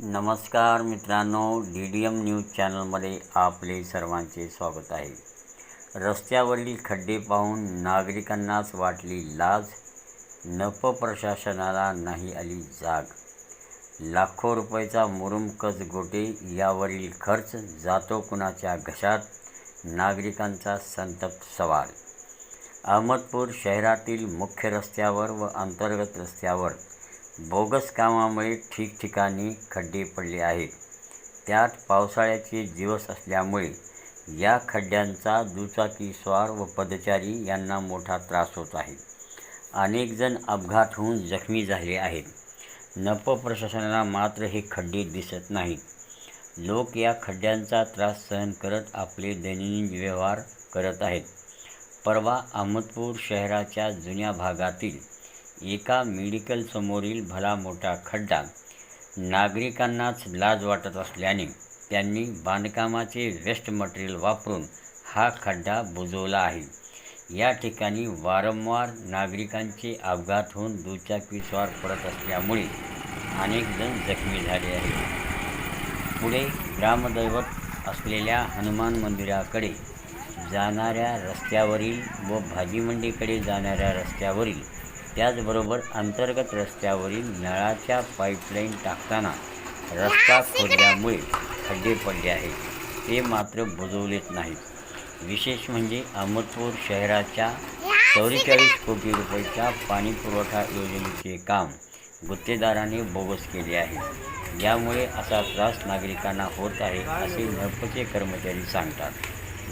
नमस्कार मित्रांनो D D M news चॅनलमध्ये आपले सर्वांचे स्वागत आहे. रस्त्यावरील खड्डे पाहून नागरिकांनाच वाटली लाज नप प्रशासनाला नाही आली जाग. लाखो रुपयाचा मुरुमकज गोटे यावरील खर्च जातो कुणाच्या घशात? नागरिकांचा संतप्त सवाल. अहमदपूर शहरातील मुख्य रस्त्यावर व अंतर्गत रस्त्यावर बोगस कामामुळे ठिकठिकाणी खड्डे पडले आहेत. त्यात पावसाळ्याचे दिवस असल्यामुळे या खड्ड्यांचा दुचाकी स्वार व पदचारी यांना मोठा त्रास होत आहे. अनेक जण अपघात होऊन जखमी झाले आहेत. नप प्रशासनाला मात्र हे खड्डे दिसत नाहीत. लोक या खड्ड्यांचा त्रास सहन करत आपले दैनंदिन व्यवहार करत आहेत. परवा अहमदपूर शहराच्या जुन्या भागातील एका मेडिकलसमोरील भला मोठा खड्डा नागरिकांनाच लाज वाटत असल्याने त्यांनी बांधकामाचे वेस्ट मटेरियल वापरून हा खड्डा बुजवला आहे. या ठिकाणी वारंवार नागरिकांचे अपघात होऊन दुचाकीस्वार पडत असल्यामुळे अनेकजण जखमी झाले आहेत. पुढे ग्रामदैवत असलेल्या हनुमान मंदिराकडे जाणाऱ्या रस्त्यावरील व भाजीमंडीकडे जाणाऱ्या रस्त्यावरील त्याचबरोबर अंतर्गत रस्त्यावरील नळाच्या पाईपलाईन टाकताना रस्ता खोदल्यामुळे खड्डे पडले आहेत. ते मात्र बुजवलेच नाहीत. विशेष म्हणजे अहमदपूर शहराच्या चौवेचाळीस कोटी रुपयाच्या पाणीपुरवठा योजनेचे काम गुत्तेदाराने बोगस केले आहे. यामुळे असा त्रास नागरिकांना होत आहे असे नपचे कर्मचारी सांगतात.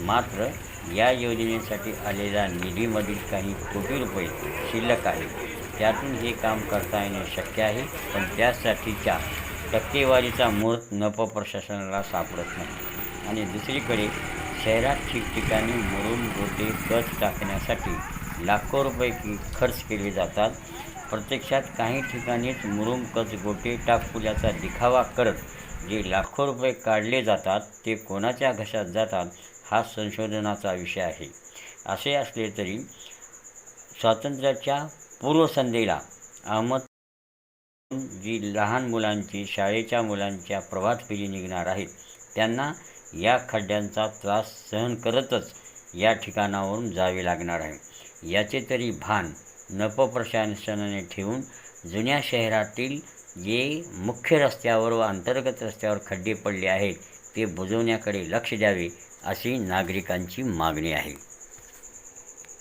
मात्र या योजनेसाठी आलेल्या निधीमधील काही कोटी रुपये शिल्लक आहे त्यातून हे काम करता येणे शक्य आहे पण त्यासाठीच्या टक्केवारीचा मुहूर्त नप प्रशासनाला सापडत नाही. आणि दुसरीकडे शहरात ठिकठिकाणी मुरुम गोटे कच टाकण्यासाठी लाखो रुपये खर्च केले जातात. प्रत्यक्षात काही ठिकाणीच मुरुम कच गोटे टाकपुल्याचा दिखावा करत जे लाखो रुपये काढले जातात ते कोणाच्या घशात जातात हा संशोधनाचा विषय आहे. असे असले तरी स्वातंत्र्याच्या पूर्वसंध्येला अहमद जी लहान मुलांची शाळेच्या मुलांच्या प्रभात फेरी निघणार आहेत त्यांना या खड्ड्यांचा त्रास सहन करतच या ठिकाणावरून जावे लागणार आहे. याचे तरी भान नप प्रशासनाने ठेवून जुन्या शहरातील जे मुख्य रस्त्यावर व अंतर्गत रस्त्यावर खड्डे पडले आहेत ते बुजवण्याकडे लक्ष द्यावे अशी नागरिकांची मागणी आहे.